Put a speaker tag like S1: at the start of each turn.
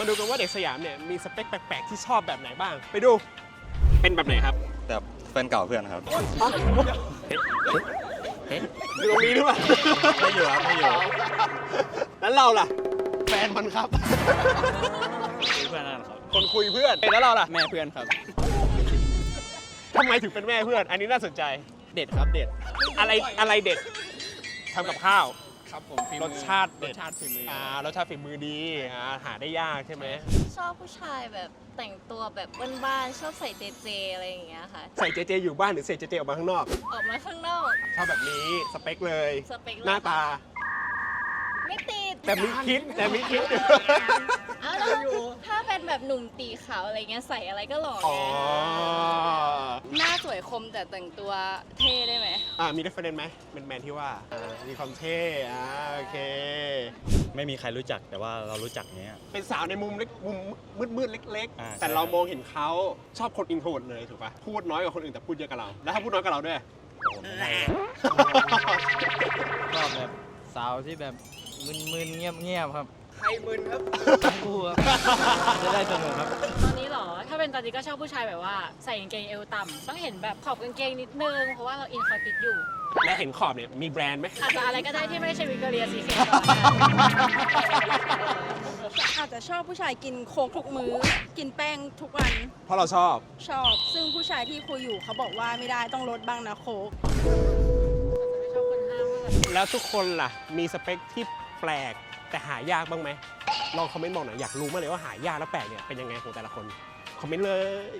S1: มาดูกันว่าเด็กสยามเนี่ยมีสเปคแปลกๆที่ชอบแบบไหนบ้าง ไปดู เป็นแบบไหนครับ
S2: แบบแฟนเก่าเพื่อนครับ
S1: อยู่ตรงนี้หรือเปล่า
S2: ไม่อยู่ครับไม่อยู่
S1: แล้วเราล่ะ
S3: แฟนมันครับ
S2: เพื่อนนั่นครับ
S1: คนคุยเพื่อนแล้วเราล่ะ
S3: แม่เพื่อนครับ
S1: ทำไมถึงเป็นแม่เพื่อน อันนี้น่าสนใจ
S3: เด็ดครับเด็ด
S1: อะไรอะไรเด็ดทำกับข้าว
S3: ครับผมฝีมือ
S1: รสชาติ
S3: ร
S1: เด็
S3: ส
S1: ด
S3: ชาติฝีมืออ
S1: อ่ารสชาติฝีมือดีอ่าหาได้ยากใช่ไหม
S4: ชอบผู้ชายแบบแต่งตัวแบบบ้านๆชอบใส่เจเจอะไรอย่างเงี้ยค่ะ
S1: ใส่เจเจอยู่บ้านหรือใส่เจเจออกมาข้างนอก
S4: ออกมาข้างนอก
S1: ชอบแบบนี้สเปคเลย
S4: สเปค
S1: หน้าตา
S4: ไม่ติด
S1: แต่มีคิดแต่มีคิด
S4: เอาแล้วถ้าเป็น แบบหนุ่มตีขาวอะไรเงี้ยใส่อะไรก็หล่อ
S1: อ๋อ
S4: ไงหน้าสวยคมแต่แต่งตัวเท่ได้ไหม
S1: อ่ามี reference ไหมเป็นแมนที่ว่าอ่ามีความเท่อ่าโอเค
S2: ไม่มีใครรู้จักแต่ว่าเรารู้จักเนี้ย
S1: เป็นสาวในมุมเล็กมุมมืดมืดๆเล็ก
S2: อ่า
S1: ๆ แต่
S2: ใช่
S1: เรามองเห็นเขาชอบคนอินโทรดเลยถูกปะพูดน้อยกว่าคนอื่นแต่พูดเยอะกับเรา แล้วถ้าพูดน้อยกับเราด้วย
S3: ชอบแบบสาวที่แบบมึนๆเงียบๆครับ
S1: ใครมึนครับ
S3: ทั้งคู่ครับ จะได้สนุกครับ
S5: ตอนนี้เหรอ ถ้าเป็นตอนนี้ก็ชอบผู้ชายแบบว่าใส่กางเกงเอวต่ำต้องเห็นแบบขอบกางเกงนิดนึง เพราะว่าเราอินคอยฟิตอยู่
S1: และเห็นขอบเนี่ยมีแบรนด์ไหม
S5: อาจจะอะไรก็ได้ที่ไม่ใช่วิกตอเรียซีเคทก่อน
S6: อาจจะชอบผู้ชายกินโค้กทุกมื้อ กินแป้งทุกวัน
S1: เพราะเราชอบ
S6: ชอบ ซึ่งผู้ชายที่คุยอยู่เขาบอกว่าไม่ได้ต้องลดบ้างนะโค้ก
S5: ไม่ชอบคนห้ามว่าแบบ
S1: แล้วทุกคนล่ะ มีสเปคที่แปลกแต่หายากบ้างไหมลองคอมเมนต์บอกหน่อยอยากรู้มากเลยว่าหายากและแปลกเนี่ยเป็นยังไงของแต่ละคนคอมเมนต์เลย